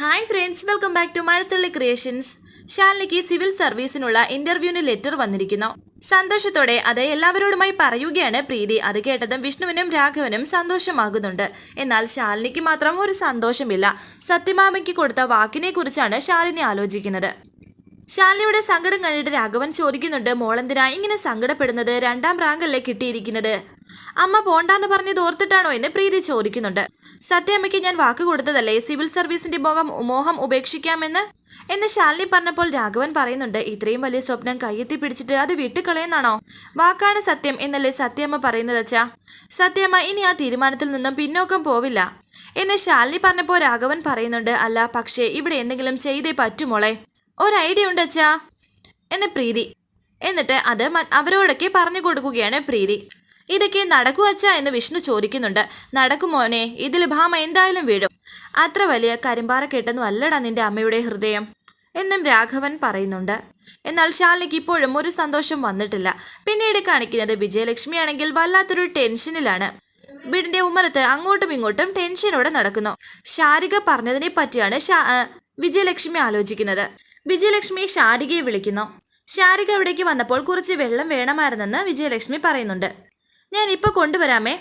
Hi friends welcome back to Mazhathulli creations ശാലിനിക്ക് civil സർവീസിനുള്ള ഇന്റർവ്യൂവിന് letter വന്നിരിക്കുന്നു. സന്തോഷത്തോടെ അത് എല്ലാവരോടുമായി പറയുകയാണ് പ്രീതി. അത് കേട്ടതും വിഷ്ണുവിനും രാഘവനും സന്തോഷമാകുന്നുണ്ട്. എന്നാൽ ശാലിനിക്ക് മാത്രം ഒരു സന്തോഷമില്ല. സത്യമാമയ്ക്ക് കൊടുത്ത വാക്കിനെ കുറിച്ചാണ് ശാലിനി ആലോചിക്കുന്നത്. ശാലിനിയുടെ സങ്കടം കണ്ടിട്ട് രാഘവൻ ചോദിക്കുന്നുണ്ട് മോളെന്തിനാ ഇങ്ങനെ സങ്കടപ്പെടുന്നത്? രണ്ടാം റാങ്കല്ലേ കിട്ടിയിരിക്കുന്നത്. അമ്മ പോണ്ടാന്ന് പറഞ്ഞത് ഓർത്തിട്ടാണോ എന്ന് പ്രീതി ചോദിക്കുന്നുണ്ട്. സത്യാമ്മയ്ക്ക് ഞാൻ വാക്ക് കൊടുത്തതല്ലേ? സിവിൽ സർവീസിന്റെ മോഹം മോഹം ഉപേക്ഷിക്കാമെന്ന്? എന്ന് ശാലിനി പറഞ്ഞപ്പോൾ രാഘവൻ പറയുന്നുണ്ട് ഇത്രയും വലിയ സ്വപ്നം കയ്യെത്തി പിടിച്ചിട്ട് അത് വിട്ടുകളയെന്നാണോ വാക്കാണ് സത്യം എന്നല്ലേ സത്യമ്മ പറയുന്നത് അച്ഛാ? സത്യമ്മ ഇനി ആ തീരുമാനത്തിൽ നിന്നും പിന്നോക്കം പോവില്ല. എന്ന് ശാലിനി പറഞ്ഞപ്പോൾ രാഘവൻ പറയുന്നുണ്ട് അല്ല പക്ഷേ ഇവിടെ എന്തെങ്കിലും ചെയ്തേ പറ്റുമോളെ ഒരു ഐഡിയ ഉണ്ട് അച്ഛാ. എന്ന് പ്രീതി. എന്നിട്ട് അത് അവരോടൊക്കെ പറഞ്ഞു കൊടുക്കുകയാണ് പ്രീതി. ഇതൊക്കെ നടക്കൂ അച്ഛാ എന്ന് വിഷ്ണു ചോദിക്കുന്നുണ്ട്. നടക്കുമോനെ ഇതിൽ ഭാമ എന്തായാലും വീഴും. അത്ര വലിയ കരിമ്പാറ കെട്ടെന്നും അല്ലടാ നിന്റെ അമ്മയുടെ ഹൃദയം. എന്നും രാഘവൻ പറയുന്നുണ്ട്. എന്നാൽ ശാലിനിക്ക് ഇപ്പോഴും ഒരു സന്തോഷം വന്നിട്ടില്ല. പിന്നീട് കാണിക്കുന്നത് വിജയലക്ഷ്മിയാണെങ്കിൽ വല്ലാത്തൊരു ടെൻഷനിലാണ്. വീടിന്റെ ഉമ്മരത്ത് അങ്ങോട്ടും ഇങ്ങോട്ടും ടെൻഷനോടെ നടക്കുന്നു. ശാരിക പറഞ്ഞതിനെ പറ്റിയാണ് വിജയലക്ഷ്മി ആലോചിക്കുന്നത്. വിജയലക്ഷ്മി ശാരികയെ വിളിക്കുന്നു. ശാരിക അവിടേക്ക് വന്നപ്പോൾ കുറച്ച് വെള്ളം വേണമായിരുന്നെന്ന് വിജയലക്ഷ്മി പറയുന്നുണ്ട്. ഞാൻ ഇപ്പൊ കൊണ്ടുവരാമേ.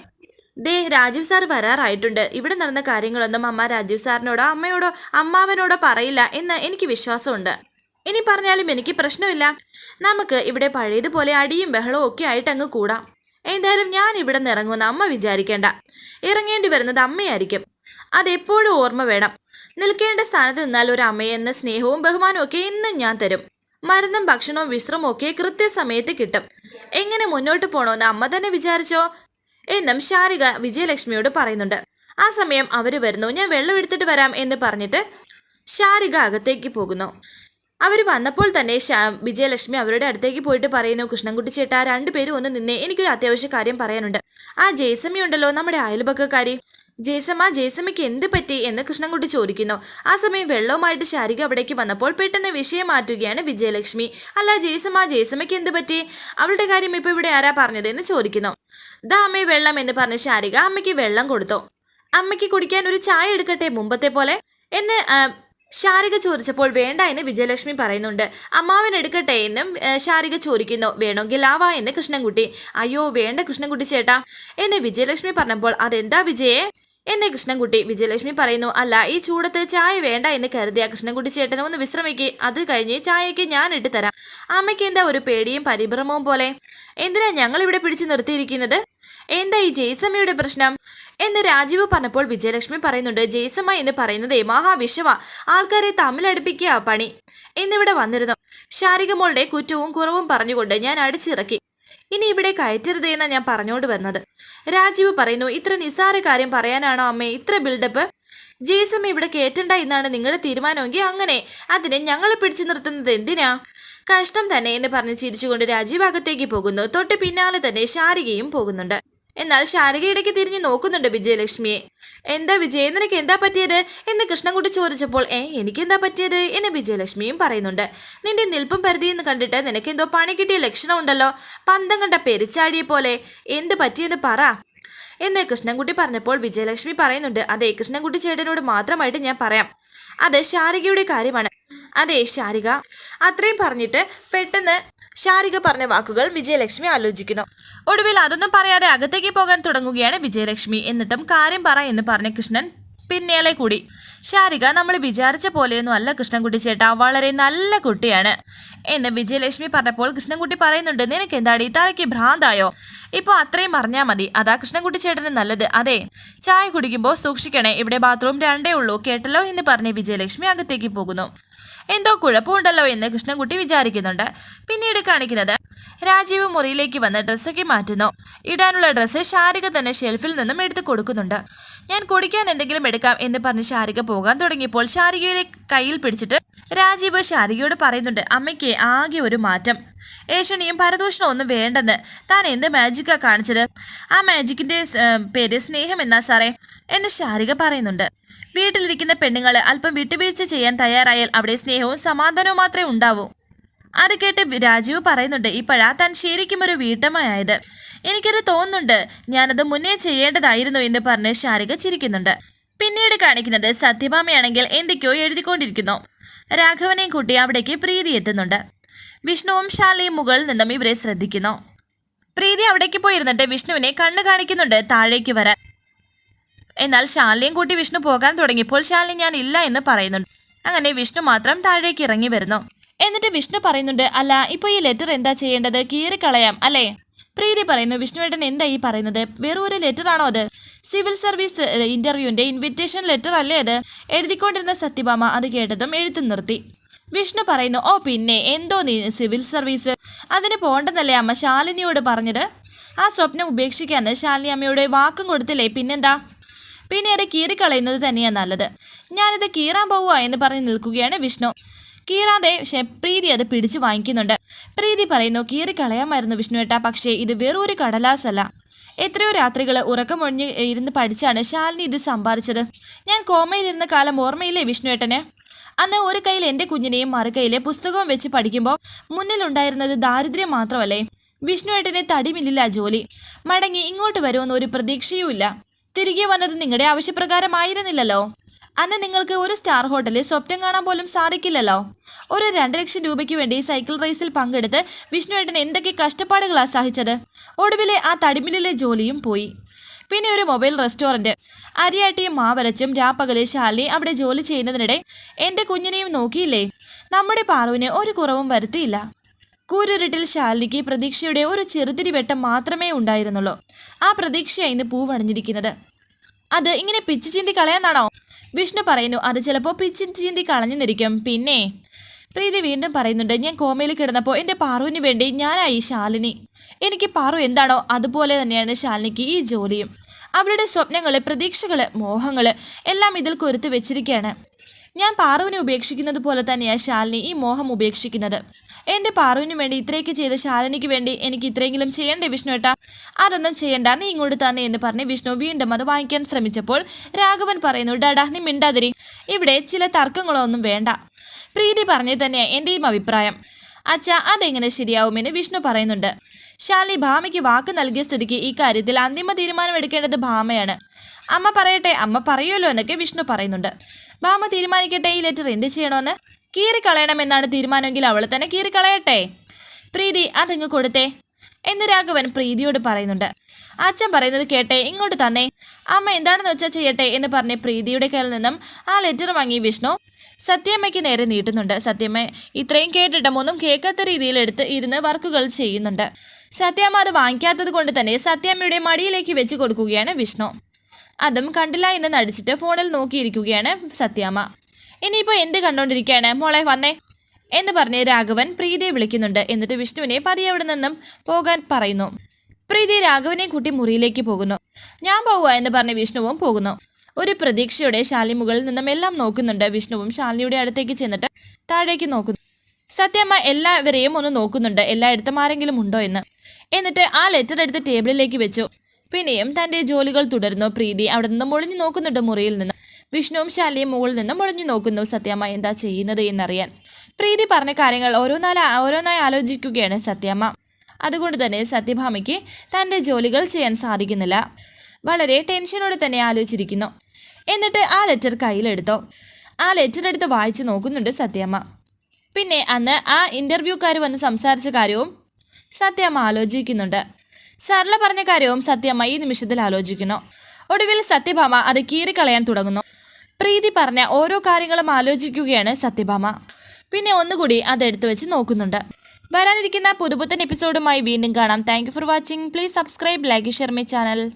ദേ രാജീവ് സാർ വരാറായിട്ടുണ്ട്. ഇവിടെ നടന്ന കാര്യങ്ങളൊന്നും അമ്മ രാജീവ് സാറിനോടോ അമ്മയോടോ അമ്മാവനോടോ പറയില്ല എന്ന് എനിക്ക് വിശ്വാസമുണ്ട്. ഇനി പറഞ്ഞാലും എനിക്ക് പ്രശ്നമില്ല. നമുക്ക് ഇവിടെ പഴയതുപോലെ അടിയും ബഹളവും ഒക്കെ ആയിട്ട് അങ്ങ് കൂടാം. എന്തായാലും ഞാൻ ഇവിടെ നിന്ന് ഇറങ്ങുമെന്ന് അമ്മ വിചാരിക്കേണ്ട. ഇറങ്ങേണ്ടി വരുന്നത് അമ്മയായിരിക്കും. അതെപ്പോഴും ഓർമ്മ വേണം. നിൽക്കേണ്ട സ്ഥാനത്ത് നിന്നാൽ ഒരു അമ്മയെന്ന സ്നേഹവും ബഹുമാനവും ഒക്കെ എന്നും ഞാൻ തരും. മരുന്നും ഭക്ഷണവും വിശ്രമവും ഒക്കെ കൃത്യസമയത്ത് കിട്ടും. എങ്ങനെ മുന്നോട്ട് പോണോന്ന് അമ്മ തന്നെ വിചാരിച്ചോ? എന്നും ശാരിക വിജയലക്ഷ്മിയോട് പറയുന്നുണ്ട്. ആ സമയം അവർ വരുന്നു. ഞാൻ വെള്ളം എടുത്തിട്ട് വരാം എന്ന് പറഞ്ഞിട്ട് ശാരിക അകത്തേക്ക് പോകുന്നു. അവർ വന്നപ്പോൾ തന്നെ വിജയലക്ഷ്മി അവരുടെ അടുത്തേക്ക് പോയിട്ട് പറയുന്നു കൃഷ്ണൻകുട്ടി ചേട്ടാ രണ്ടുപേരും ഒന്ന് നിന്നേ. എനിക്കൊരു അത്യാവശ്യ കാര്യം പറയാനുണ്ട്. ആ ജയസമ്മി ഉണ്ടല്ലോ നമ്മുടെ അയൽപക്കക്കാരി. ജേസമ്മ ജേസമ്മയ്ക്ക് എന്ത് പറ്റി എന്ന് കൃഷ്ണൻകുട്ടി ചോദിക്കുന്നു. ആ സമയം വെള്ളവുമായിട്ട് ശാരിക അവിടേക്ക് വന്നപ്പോൾ പെട്ടെന്ന് വിഷയം മാറ്റുകയാണ് വിജയലക്ഷ്മി. അല്ല ജേസമ്മ ജേസമ്മയ്ക്ക് എന്ത് പറ്റി? അവളുടെ കാര്യം ഇപ്പൊ ഇവിടെ ആരാ പറഞ്ഞത് എന്ന് ചോദിക്കുന്നു. ദാ അമ്മേ വെള്ളം എന്ന് പറഞ്ഞ് ശാരിക അമ്മയ്ക്ക് വെള്ളം കൊടുത്തു. അമ്മയ്ക്ക് കുടിക്കാൻ ഒരു ചായ എടുക്കട്ടെ മുമ്പത്തെ പോലെ? എന്ന് ശാരിക ചോദിച്ചപ്പോൾ വേണ്ട എന്ന് വിജയലക്ഷ്മി പറയുന്നുണ്ട്. അമ്മാവൻ എടുക്കട്ടെ എന്നും ശാരിക ചോദിക്കുന്നു. വേണമെങ്കിൽ ആവാ എന്ന് കൃഷ്ണൻകുട്ടി. അയ്യോ വേണ്ട കൃഷ്ണൻകുട്ടി ചേട്ടാ എന്ന് വിജയലക്ഷ്മി പറഞ്ഞപ്പോൾ അതെന്താ വിജയെ? എന്ന് കൃഷ്ണൻകുട്ടി വിജയലക്ഷ്മി പറയുന്നു അല്ല ഈ ചൂടത്ത് ചായ വേണ്ട എന്ന് കരുതിയ കൃഷ്ണൻകുട്ടി ചേട്ടനെ ഒന്ന് വിശ്രമിക്കുക അത് കഴിഞ്ഞ് ചായക്ക് ഞാൻ ഇട്ട് തരാം. അമ്മയ്ക്ക് എന്താ ഒരു പേടിയും പരിഭ്രമവും പോലെ? എന്തിനാ ഞങ്ങൾ ഇവിടെ പിടിച്ചു നിർത്തിയിരിക്കുന്നത്? എന്താ ഈ ജയ്സമ്മയുടെ പ്രശ്നം? എന്ന് രാജീവ് പറഞ്ഞപ്പോൾ വിജയലക്ഷ്മി പറയുന്നുണ്ട് ജയ്സമ്മ എന്ന് പറയുന്നത് മഹാവിഷമ ആൾക്കാരെ തമ്മിലടുപ്പിക്കുക പണി. എന്നിവിടെ വന്നിരുന്നു. ശാരികമോളുടെ കുറ്റവും കുറവും പറഞ്ഞുകൊണ്ട് ഞാൻ അടിച്ചിറക്കി. ഇനി ഇവിടെ കയറ്റരുത് എന്നാണ് ഞാൻ പറഞ്ഞോണ്ട് വന്നത്. രാജീവ് പറയുന്നു ഇത്ര നിസാര കാര്യം പറയാനാണോ അമ്മേ? ഇത്ര ബിൽഡപ്പ് ജയ്സമ്മ ഇവിടെ കയറ്റണ്ട എന്നാണ് നിങ്ങളുടെ തീരുമാനമെങ്കിൽ അങ്ങനെ. അതിനെ ഞങ്ങളെ പിടിച്ചു നിർത്തുന്നത് എന്തിനാ? കഷ്ടം തന്നെ എന്ന് പറഞ്ഞ് ചിരിച്ചുകൊണ്ട് രാജീവ് അകത്തേക്ക് പോകുന്നു. തൊട്ട് പിന്നാലെ തന്നെ ശാരികയും പോകുന്നുണ്ട്. എന്നാൽ ശാരിക ഇടയ്ക്ക് തിരിഞ്ഞു നോക്കുന്നുണ്ട് വിജയലക്ഷ്മിയെ. എന്താ വിജയ? നിനക്ക് എന്താ പറ്റിയത്? എന്ന് കൃഷ്ണൻകുട്ടി ചോദിച്ചപ്പോൾ ഏ എനിക്കെന്താ പറ്റിയത്? എന്ന് വിജയലക്ഷ്മിയും പറയുന്നുണ്ട്. നിന്റെ നിൽപ്പും പരിധിയെന്ന് കണ്ടിട്ട് നിനക്ക് എന്തോ പണി കിട്ടിയ ലക്ഷണമുണ്ടല്ലോ. പന്തം കണ്ട പെരിച്ചാടിയെ പോലെ. എന്ത് പറ്റിയെന്ന് പറ. എന്ന് കൃഷ്ണൻകുട്ടി പറഞ്ഞപ്പോൾ വിജയലക്ഷ്മി പറയുന്നുണ്ട് അതെ കൃഷ്ണൻകുട്ടി ചേട്ടനോട് മാത്രമായിട്ട് ഞാൻ പറയാം. അത് ശാരികയുടെ കാര്യമാണ്. അതെ ശാരിക. അത്രയും പറഞ്ഞിട്ട് പെട്ടെന്ന് ശാരിക പറഞ്ഞ വാക്കുകൾ വിജയലക്ഷ്മി ആലോചിക്കുന്നു. ഒടുവിൽ അതൊന്നും പറയാതെ അകത്തേക്ക് പോകാൻ തുടങ്ങുകയാണ് വിജയലക്ഷ്മി. എന്നിട്ടും കാര്യം പറ എന്ന് പറഞ്ഞ കൃഷ്ണൻ പിന്നേലെ കൂടി. ഷാരിക നമ്മൾ വിചാരിച്ച പോലെയൊന്നും അല്ല കൃഷ്ണൻകുട്ടി ചേട്ടാ. വളരെ നല്ല കുട്ടിയാണ്. എന്ന് വിജയലക്ഷ്മി പറഞ്ഞപ്പോൾ കൃഷ്ണൻകുട്ടി പറയുന്നുണ്ട് നിനക്ക് എന്താടി? തലയ്ക്ക് ഭ്രാന്തായോ? ഇപ്പോൾ അത്രയും പറഞ്ഞാൽ മതി. അതാ കൃഷ്ണൻകുട്ടി ചേട്ടന് നല്ലത്. അതെ. ചായ കുടിക്കുമ്പോൾ സൂക്ഷിക്കണേ. ഇവിടെ ബാത്റൂം രണ്ടേ ഉള്ളൂ. കേട്ടല്ലോ? എന്ന് പറഞ്ഞ് വിജയലക്ഷ്മി അകത്തേക്ക് പോകുന്നു. എന്തോ കുഴപ്പമുണ്ടല്ലോ എന്ന് കൃഷ്ണൻകുട്ടി വിചാരിക്കുന്നുണ്ട്. പിന്നീട് കാണിക്കുന്നത് രാജീവ് മുറിയിലേക്ക് വന്ന് ഡ്രസ്സൊക്കെ മാറ്റുന്നു. ഇടാനുള്ള ഡ്രസ്സ് ശാരിക തന്നെ ഷെൽഫിൽ നിന്നും എടുത്തു കൊടുക്കുന്നുണ്ട്. ഞാൻ കുടിക്കാൻ എന്തെങ്കിലും എടുക്കാം എന്ന് പറഞ്ഞ് ശാരിക പോകാൻ തുടങ്ങിയപ്പോൾ ശാരികയുടെ കയ്യിൽ പിടിച്ചിട്ട് രാജീവ് ശാരികയോട് പറയുന്നുണ്ട് അമ്മയ്ക്ക് ആകെ ഒരു മാറ്റം. ഏഷണിയും പരദൂഷണവും ഒന്നും വേണ്ടെന്ന്. താൻ എന്ത് മാജിക്കാ കാണിച്ചത്? ആ മാജിക്കിന്റെ പേര് സ്നേഹം എന്നാ സാറേ. എന്ന് ശാരിക പറയുന്നുണ്ട്. വീട്ടിലിരിക്കുന്ന പെണ്ണുങ്ങൾ അല്പം വിട്ടുവീഴ്ച ചെയ്യാൻ തയ്യാറായാൽ അവിടെ സ്നേഹവും സമാധാനവും മാത്രമേ ഉണ്ടാവൂ. അത് കേട്ട് രാജീവ് പറയുന്നുണ്ട് ഇപ്പോഴാ താൻ ശരിക്കും ഒരു വീട്ടമ്മയായത്. എനിക്കത് തോന്നുന്നുണ്ട്. ഞാനത് മുന്നേ ചെയ്യേണ്ടതായിരുന്നു എന്ന് പറഞ്ഞ് ശാരിക ചിരിക്കുന്നുണ്ട്. പിന്നീട് കാണിക്കുന്നത് സത്യഭാമയാണെങ്കിൽ എന്തൊക്കെയോ എഴുതിക്കൊണ്ടിരിക്കുന്നു. രാഘവനെയും കൂട്ടി അവിടേക്ക് പ്രീതി എത്തുന്നുണ്ട്. വിഷ്ണുവും ശാലയും മുകളിൽ നിന്നും ഇവരെ ശ്രദ്ധിക്കുന്നു. പ്രീതി അവിടേക്ക് പോയിരുന്നിട്ട് വിഷ്ണുവിനെ കണ്ണു കാണിക്കുന്നുണ്ട് താഴേക്ക് വരാൻ. എന്നാൽ ശാലിനിയും കൂട്ടി വിഷ്ണു പോകാൻ തുടങ്ങിയപ്പോൾ ശാലിനി ഞാൻ ഇല്ല എന്ന് പറയുന്നുണ്ട്. അങ്ങനെ വിഷ്ണു മാത്രം താഴേക്ക് ഇറങ്ങി വരുന്നു. എന്നിട്ട് വിഷ്ണു പറയുന്നുണ്ട് അല്ല ഇപ്പോൾ ഈ ലെറ്റർ എന്താ ചെയ്യേണ്ടത്? കീറിക്കളയാം അല്ലേ? പ്രീതി പറയുന്നു വിഷ്ണുവേട്ടൻ എന്താ ഈ പറയുന്നത്? വെറും ഒരു ലെറ്റർ ആണോ അത്? സിവിൽ സർവീസ് ഇന്റർവ്യൂവിന്റെ ഇൻവിറ്റേഷൻ ലെറ്റർ അല്ലേ അത്? എഴുതിക്കൊണ്ടിരുന്ന സത്യഭാമ അത് കേട്ടതും എഴുത്തു നിർത്തി. വിഷ്ണു പറയുന്നു ഓ പിന്നെ എന്തോ നീ സിവിൽ സർവീസ്? അതിന് പോണ്ടെന്നല്ലേ അമ്മ ശാലിനിയോട് പറഞ്ഞത്? ആ സ്വപ്നം ഉപേക്ഷിക്കാന്ന് ശാലിനി അമ്മയോട് വാക്കും കൊടുത്തില്ലേ പിന്നെന്താ? പിന്നെ അത് കീറിക്കളയുന്നത് തന്നെയാണ് നല്ലത്. ഞാനിത് കീറാൻ പോവുക എന്ന് പറഞ്ഞ് നിൽക്കുകയാണ് വിഷ്ണു. കീറാതെ പ്രീതി അത് പിടിച്ചു വാങ്ങിക്കുന്നുണ്ട്. പ്രീതി പറയുന്നു കീറിക്കളയാമായിരുന്നു ഏട്ടാ പക്ഷേ ഇത് വെറൊരു കടലാസല്ല. എത്രയോ രാത്രികൾ ഉറക്കമൊഴിഞ്ഞ് ഇരുന്ന് പഠിച്ചാണ് ശാലിനി ഇത് സമ്പാദിച്ചത്. ഞാൻ കോമയിലിരുന്ന കാലം ഓർമ്മയില്ലേ വിഷ്ണുവേട്ടന് അന്ന് ഒരു കയ്യിൽ എന്റെ കുഞ്ഞിനെയും മറുകൈയിലെ പുസ്തകവും വെച്ച് പഠിക്കുമ്പോൾ മുന്നിലുണ്ടായിരുന്നത് ദാരിദ്ര്യം മാത്രമല്ലേ? വിഷ്ണുവേട്ടനെ തടിമില്ലില്ല ജോലി. മടങ്ങി ഇങ്ങോട്ട് വരുമെന്ന് ഒരു പ്രതീക്ഷയുമില്ല. തിരികെ വന്നത് നിങ്ങളുടെ ആവശ്യപ്രകാരമായിരുന്നില്ലല്ലോ. അന്ന് നിങ്ങൾക്ക് ഒരു സ്റ്റാർ ഹോട്ടലിൽ സ്വപ്നം കാണാൻ പോലും സാധിക്കില്ലല്ലോ. ഒരു രണ്ട് ലക്ഷം രൂപയ്ക്ക് വേണ്ടി സൈക്കിൾ റേസിൽ പങ്കെടുത്ത് വിഷ്ണുവേട്ടൻ എന്തൊക്കെ കഷ്ടപ്പാടുകളാണ് സഹിച്ചത്. ഒടുവിലെ ആ തടിമില്ലിലെ ജോലിയും പോയി. പിന്നെ ഒരു മൊബൈൽ റെസ്റ്റോറന്റ് അരിയാട്ടിയും മാവരച്ചും രാപ്പകൽ ശാലിനി അവിടെ ജോലി ചെയ്യുന്നതിനിടെ എന്റെ കുഞ്ഞിനെയും നോക്കിയില്ലേ? നമ്മുടെ പാറുവിന് ഒരു കുറവും വരുത്തിയില്ല. കൂരിരുട്ടിൽ ശാലിനിക്ക് പ്രതീക്ഷയുടെ ഒരു ചെറുതിരി വെട്ടം മാത്രമേ ഉണ്ടായിരുന്നുള്ളൂ. ആ പ്രതീക്ഷയായി ഇന്ന് പൂവണിഞ്ഞിരിക്കുന്നത്. അത് ഇങ്ങനെ പിച്ചു ചിന്തി കളയാന്നാണോ വിഷ്ണു പറയുന്നു അത് ചിലപ്പോൾ പിച്ചു ചിന്തി കളഞ്ഞെന്നിരിക്കും പിന്നെ പ്രീതി വീണ്ടും പറയുന്നുണ്ട് ഞാൻ കോമയിൽ കിടന്നപ്പോൾ എന്റെ പാറുവിന് വേണ്ടി ഞാനായി ശാലിനി. എനിക്ക് പാറു എന്താണോ അതുപോലെ തന്നെയാണ് ശാലിനിക്ക് ഈ ജോലിയും. അവരുടെ സ്വപ്നങ്ങൾ പ്രതീക്ഷകൾ മോഹങ്ങൾ എല്ലാം ഇതിൽ കൊരുത്തു വെച്ചിരിക്കുകയാണ് ഞാൻ പാറുവിനെ ഉപേക്ഷിക്കുന്നത് പോലെ തന്നെയാണ് ശാലിനി ഈ മോഹം ഉപേക്ഷിക്കുന്നത്. എന്റെ പാറുവിന് വേണ്ടി ഇത്രയൊക്കെ ചെയ്ത ശാലിനിക്ക് വേണ്ടി എനിക്ക് ഇത്രയെങ്കിലും ചെയ്യണ്ടേ വിഷ്ണു ഏട്ടാ? അതൊന്നും ചെയ്യണ്ട നീ ഇങ്ങോട്ട് തന്നെ എന്ന് പറഞ്ഞ് വിഷ്ണു വീണ്ടും അത് വാങ്ങിക്കാൻ ശ്രമിച്ചപ്പോൾ രാഘവൻ പറയുന്നു ഡാഡാ നീ മിണ്ടാതിരി. ഇവിടെ ചില തർക്കങ്ങളൊന്നും വേണ്ട. പ്രീതി പറഞ്ഞു തന്നെയാണ് എന്റെയും അഭിപ്രായം. അച്ഛാ അതെങ്ങനെ ശരിയാവുമെന്ന് വിഷ്ണു പറയുന്നുണ്ട്. ശാലി ഭാമയ്ക്ക് വാക്ക് നൽകിയ സ്ഥിതിക്ക് ഈ കാര്യത്തിൽ അന്തിമ തീരുമാനം എടുക്കേണ്ടത് ഭാമയാണ്. അമ്മ പറയട്ടെ അമ്മ പറയുമല്ലോ എന്നൊക്കെ വിഷ്ണു പറയുന്നുണ്ട്. മാമ തീരുമാനിക്കട്ടെ ഈ ലെറ്റർ എന്ത് ചെയ്യണമെന്ന്? കീറി കീറിക്കളയണമെന്നാണ് തീരുമാനമെങ്കിൽ അവൾ തന്നെ കീറി കളയട്ടെ പ്രീതി അതങ്ങ് കൊടുത്തേ. എന്ന് രാഘവൻ പ്രീതിയോട് പറയുന്നുണ്ട്. അച്ഛൻ പറയുന്നത് കേട്ടെ ഇങ്ങോട്ട് തന്നെ. അമ്മ എന്താണെന്ന് വെച്ചാൽ ചെയ്യട്ടെ എന്ന് പറഞ്ഞ് പ്രീതിയുടെ കയ്യിൽ നിന്നും ആ ലെറ്റർ വാങ്ങി വിഷ്ണു സത്യമ്മയ്ക്ക് നേരെ നീട്ടുന്നുണ്ട്. സത്യമ്മ ഇത്രയും കേട്ടിട്ടും ഒന്നും കേൾക്കാത്ത രീതിയിൽ എടുത്ത് ഇരുന്ന് വർക്കുകൾ ചെയ്യുന്നുണ്ട്. സത്യമ്മ അത് വാങ്ങിക്കാത്തത് കൊണ്ട് തന്നെ സത്യമ്മയുടെ മടിയിലേക്ക് വെച്ച് കൊടുക്കുകയാണ് വിഷ്ണു. അതും കണ്ടില്ല എന്ന് നടിച്ചിട്ട് ഫോണിൽ നോക്കിയിരിക്കുകയാണ് സത്യാമ്മ. ഇനിയിപ്പോൾ എന്ത് കണ്ടുകൊണ്ടിരിക്കുകയാണ് മോളെ വന്നേ. എന്ന് പറഞ്ഞ് രാഘവൻ പ്രീതിയെ വിളിക്കുന്നുണ്ട്. എന്നിട്ട് വിഷ്ണുവിനെ പതിയെ അവിടെ നിന്നും പോകാൻ പറയുന്നു. പ്രീതി രാഘവനെ കൂട്ടി മുറിയിലേക്ക് പോകുന്നു. ഞാൻ പോവുക എന്ന് പറഞ്ഞ് വിഷ്ണുവും പോകുന്നു. ഒരു പ്രതീക്ഷയോടെ ശാലി മുകളിൽ നിന്നും എല്ലാം നോക്കുന്നുണ്ട്. വിഷ്ണുവും ശാലിനിയുടെ അടുത്തേക്ക് ചെന്നിട്ട് താഴേക്ക് നോക്കുന്നു. സത്യമ്മ എല്ലാവരെയും ഒന്ന് നോക്കുന്നുണ്ട്. എല്ലായിടത്തും ആരെങ്കിലും ഉണ്ടോ എന്ന്. എന്നിട്ട് ആ ലെറ്റർ എടുത്ത് ടേബിളിലേക്ക് വെച്ചു. പിന്നെയും തന്റെ ജോലികൾ തുടരുന്നു. പ്രീതി അവിടെ നിന്നും മുളിഞ്ഞു നോക്കുന്നുണ്ട് മുറിയിൽ നിന്ന്. വിഷ്ണുവും ശാലിയും മുകളിൽ നിന്ന് മുളിഞ്ഞു നോക്കുന്നു. സത്യമ്മ എന്താ ചെയ്യുന്നത് എന്നറിയാൻ. പ്രീതി പറഞ്ഞ കാര്യങ്ങൾ ഓരോന്നാല ഓരോന്നായി ആലോചിക്കുകയാണ് സത്യമ്മ. അതുകൊണ്ട് തന്നെ സത്യഭാമയ്ക്ക് തന്റെ ജോലികൾ ചെയ്യാൻ സാധിക്കുന്നില്ല. വളരെ ടെൻഷനോടെ തന്നെ ആലോചിച്ചിരിക്കുന്നു. എന്നിട്ട് ആ ലെറ്റർ കയ്യിലെടുത്തോ. ആ ലെറ്റർ എടുത്ത് വായിച്ചു നോക്കുന്നുണ്ട് സത്യമ്മ. പിന്നെ അന്ന് ആ ഇന്റർവ്യൂക്കാർ വന്ന് സംസാരിച്ച കാര്യവും സത്യമ്മ ആലോചിക്കുന്നുണ്ട്. സർല പറഞ്ഞ കാര്യവും സത്യമ്മ ഈ നിമിഷത്തിൽ ആലോചിക്കുന്നു. ഒടുവിൽ സത്യഭാമ അത് കീറിക്കളയാൻ തുടങ്ങുന്നു. പ്രീതി പറഞ്ഞ ഓരോ കാര്യങ്ങളും ആലോചിക്കുകയാണ് സത്യഭാമ. പിന്നെ ഒന്നുകൂടി അതെടുത്തു വെച്ച് നോക്കുന്നുണ്ട്. വരാനിരിക്കുന്ന പുതുപുത്തൻ എപ്പിസോഡുമായി വീണ്ടും കാണാം. Thank for watching please subscribe like share my channel